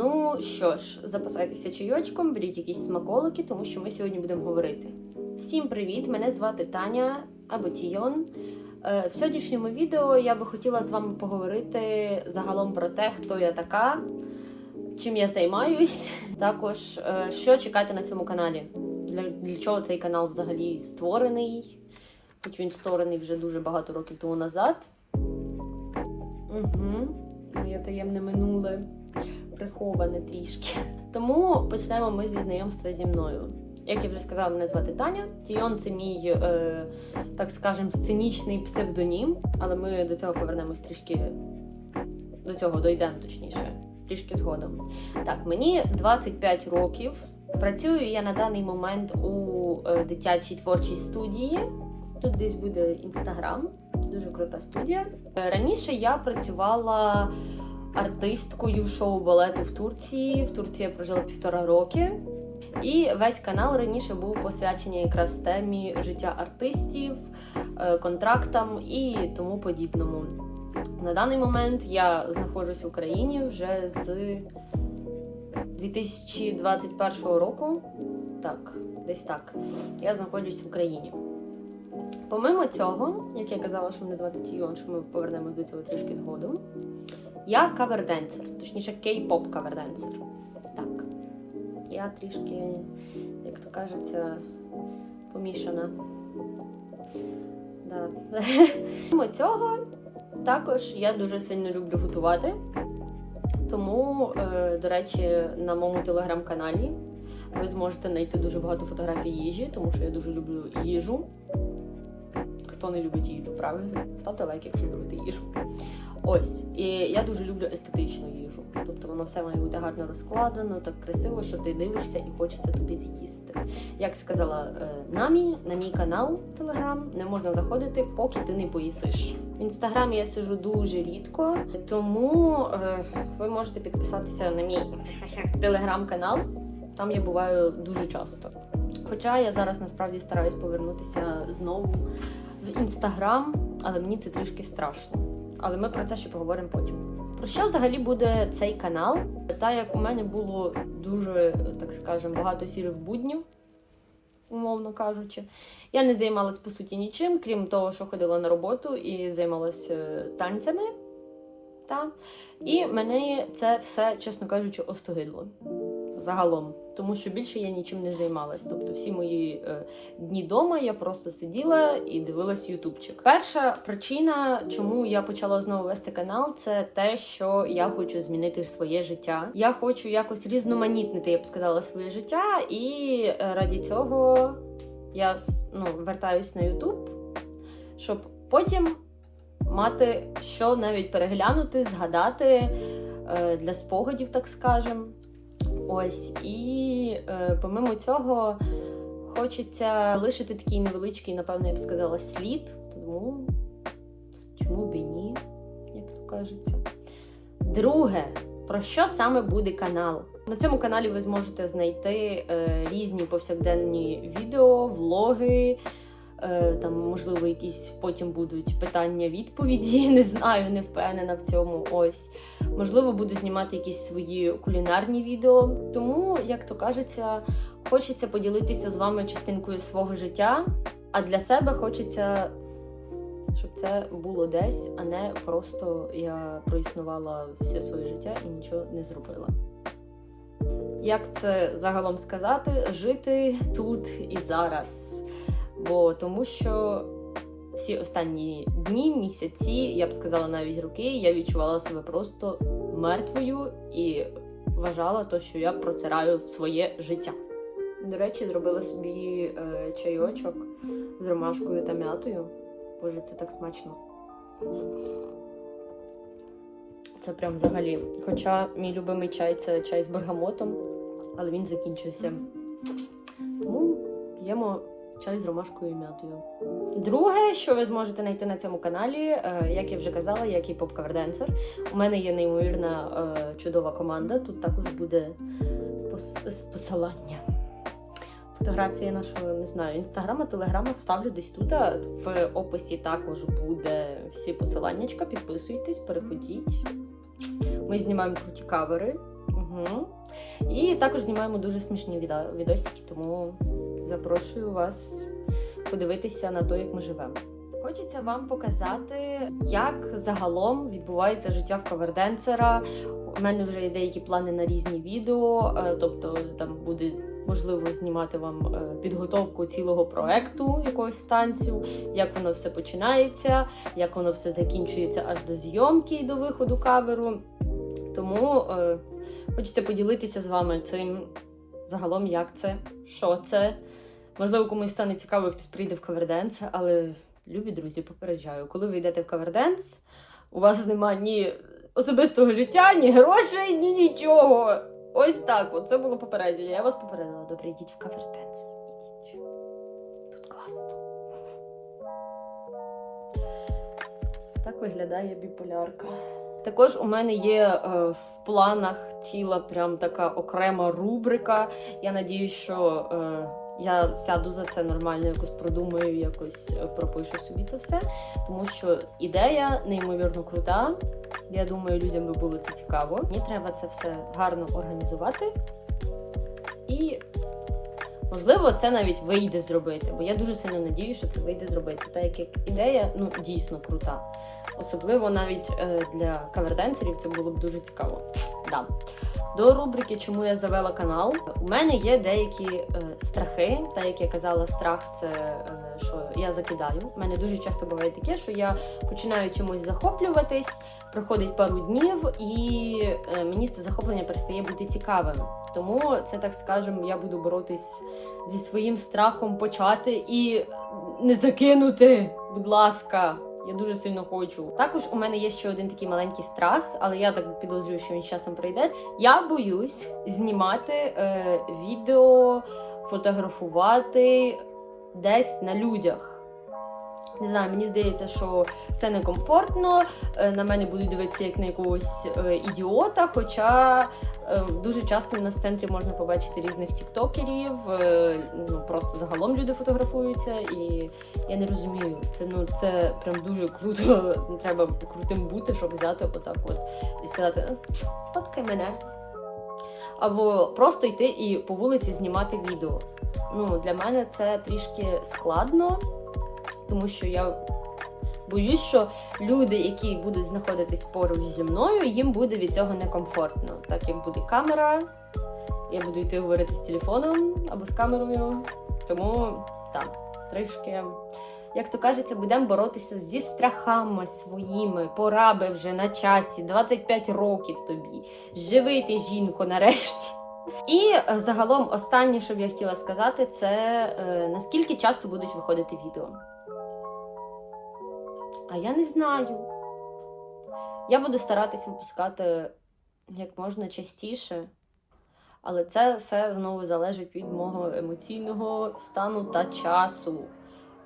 Ну що ж, запасайтеся чайочком, беріть якісь смаколики, тому що ми сьогодні будемо говорити. Всім привіт! Мене звати Таня або Тійон. Е, В сьогоднішньому відео я би хотіла з вами поговорити загалом про те, хто я така, чим я займаюсь. Також е, що чекати на цьому каналі. Для, для чого цей канал взагалі створений? Хоч він створений вже дуже багато років тому назад. Угу. Моє таємне минуле приховане трішки. Тому почнемо ми зі знайомства зі мною. Як я вже сказала, мене звати Таня. Тійон це мій, е, так скажем, сценічний псевдонім, але ми до цього повернемось трішки. До цього дійдемо точніше, трішки згодом. Так, мені 25 років. Працюю я на даний момент у е, дитячій творчій студії. Тут десь буде інстаграм, дуже крута студія. Е, Раніше я працювала артисткою шоу балету в Турції. В Турції я прожила півтора роки. І весь канал раніше був посвячений якраз темі життя артистів, е, контрактам і тому подібному. На даний момент я знаходжусь в Україні вже з 2021 року. Так, десь так. Я знаходжусь в Україні. Помимо цього, як я казала, що мене звати Тійон, що ми повернемось до цього трішки згодом. Я каверденсер, точніше, кей-поп каверденсер. Так. Я трішки, як то кажеться, помішана. Да. Помимо цього, також я дуже сильно люблю готувати. Тому, е, до речі, на моєму телеграм-каналі ви зможете знайти дуже багато фотографій їжі, тому що я дуже люблю їжу. Хто не любить їжу, правильно? Ставте лайк, якщо любите їжу. Ось, і я дуже люблю естетичну їжу. Тобто воно все має бути гарно розкладено, так красиво, що ти дивишся і хочеться тобі з'їсти. Як сказала е, Намі, на мій канал Телеграм не можна заходити, поки ти не поїсиш. В інстаграмі я сижу дуже рідко, тому е, ви можете підписатися на мій телеграм-канал. Там я буваю дуже часто. Хоча я зараз насправді стараюсь повернутися знову в інстаграм, але мені це трішки страшно. Але ми про це ще поговоримо потім. Про що взагалі буде цей канал? Та як у мене було дуже, так скажемо, багато сірих буднів, умовно кажучи, я не займалась по суті нічим, крім того, що ходила на роботу і займалася е, танцями. Та? І мене це все, чесно кажучи, остогидло загалом, тому що більше я нічим не займалась. Тобто, всі мої е, дні вдома я просто сиділа і дивилась ютубчик. Перша причина, чому я почала знову вести канал, це те, що я хочу змінити своє життя. Я хочу якось різноманітнити, я б сказала, своє життя, і е, раді цього я ну, вертаюсь на Ютуб, щоб потім мати що навіть переглянути, згадати е, для спогадів, так скажем. Ось, і е, помимо цього, хочеться лишити такий невеличкий, напевно, я б сказала, слід. Тому чому б і ні, як то кажеться. Друге, про що саме буде канал? На цьому каналі ви зможете знайти е, різні повсякденні відео, влоги. Е, там, можливо, якісь потім будуть питання-відповіді. Не знаю, не впевнена в цьому. Ось. Можливо, буду знімати якісь свої кулінарні відео. Тому, як то кажеться, хочеться поділитися з вами частинкою свого життя, а для себе хочеться, щоб це було десь, а не просто я проіснувала все своє життя і нічого не зробила. Як це загалом сказати? Жити тут і зараз. Бо тому що всі останні дні, місяці, я б сказала навіть роки, я відчувала себе просто мертвою і вважала то, що я процираю своє життя. До речі, зробила собі е, чайочок з ромашкою та м'ятою. Боже, це так смачно. Це прям взагалі. Хоча мій любимий чай це чай з бергамотом, але він закінчився. Тому п'ємо чай з ромашкою і м'ятою. Друге, що ви зможете знайти на цьому каналі, е, як я вже казала, я кей-поп каверденсер. У мене є неймовірна е, чудова команда. Тут також буде пос- посилання. Фотографії нашого не знаю, інстаграма, телеграма вставлю десь тут. В описі також буде всі посиланнячка. Підписуйтесь, переходіть. Ми знімаємо круті кавери. Угу. І також знімаємо дуже смішні відосики, тому запрошую вас подивитися на те, як ми живемо. Хочеться вам показати, як загалом відбувається життя в каверденсера. У мене вже є деякі плани на різні відео, е, тобто там буде можливо знімати вам е, підготовку цілого проекту якогось танцю, як воно все починається, як воно все закінчується аж до зйомки і до виходу каверу. Тому е, хочеться поділитися з вами цим загалом, як це, що це. Можливо, комусь стане цікаво, хтось прийде в каверденс, але любі друзі, попереджаю, коли ви йдете в каверденс, у вас нема ні особистого життя, ні грошей, ні нічого. Ось так. От це було попередження. Я вас попередила. Добре, йдіть в каверденс. Тут класно. Так виглядає біполярка. Також у мене є е, в планах ціла прям така окрема рубрика. Я надію, що е, я сяду за це нормально, якось продумаю, якось е, пропишу собі це все. Тому що ідея неймовірно крута. Я думаю, людям би було це цікаво. Мені треба це все гарно організувати. І, можливо, це навіть вийде зробити, бо я дуже сильно надію, що це вийде зробити. Так як ідея ну, дійсно крута. Особливо навіть е, для каверденсерів це було б дуже цікаво. Да. До рубрики, чому я завела канал. У мене є деякі е, страхи. Та як я казала, страх це е, що я закидаю. У мене дуже часто буває таке, що я починаю чимось захоплюватись, проходить пару днів, і е, мені це захоплення перестає бути цікавим. Тому це так скажемо, я буду боротись зі своїм страхом почати і не закинути, будь ласка. Я дуже сильно хочу. Також у мене є ще один такий маленький страх, але я так підозрюю, що він з часом прийде. Я боюсь знімати е, відео, фотографувати десь на людях. Не знаю, мені здається, що це некомфортно. е, На мене будуть дивитися як на якогось е, ідіота. Хоча е, дуже часто в нас в центрі можна побачити різних тіктокерів. Ну просто загалом люди фотографуються, і я не розумію. Це ну це прям дуже круто. Треба крутим бути, щоб взяти отак, от і сказати «Е, сфоткай мене. Або просто йти і по вулиці знімати відео. Ну, для мене це трішки складно, тому що я боюсь, що люди, які будуть знаходитись поруч зі мною, їм буде від цього некомфортно. Так як буде камера, я буду йти говорити з телефоном або з камерою. Тому так, трішки. Як то кажеться, будемо боротися зі страхами своїми. Пора би вже на часі, 25 років тобі. Живи ти, жінко, нарешті. І е, загалом, останнє, що б я хотіла сказати, це е, наскільки часто будуть виходити відео. А я не знаю. Я буду старатись випускати як можна частіше, але це все знову залежить від мого емоційного стану та часу.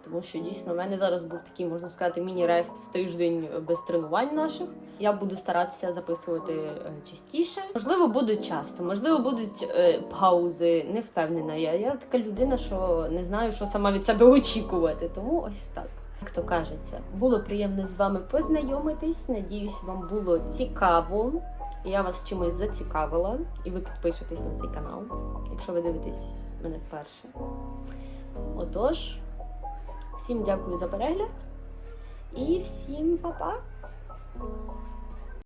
Тому що дійсно в мене зараз був такий, можна сказати, міні-рест в тиждень без тренувань наших. Я буду старатися записувати е, частіше. Можливо, будуть часто, можливо, будуть е, паузи. Не впевнена. Я, я така людина, що не знаю, що сама від себе очікувати. Тому ось так. Як то кажеться, було приємно з вами познайомитись. Надіюсь, вам було цікаво. Я вас чимось зацікавила, і ви підпишетесь на цей канал, якщо ви дивитесь мене вперше. Отож. Всім дякую за перегляд і всім па-па!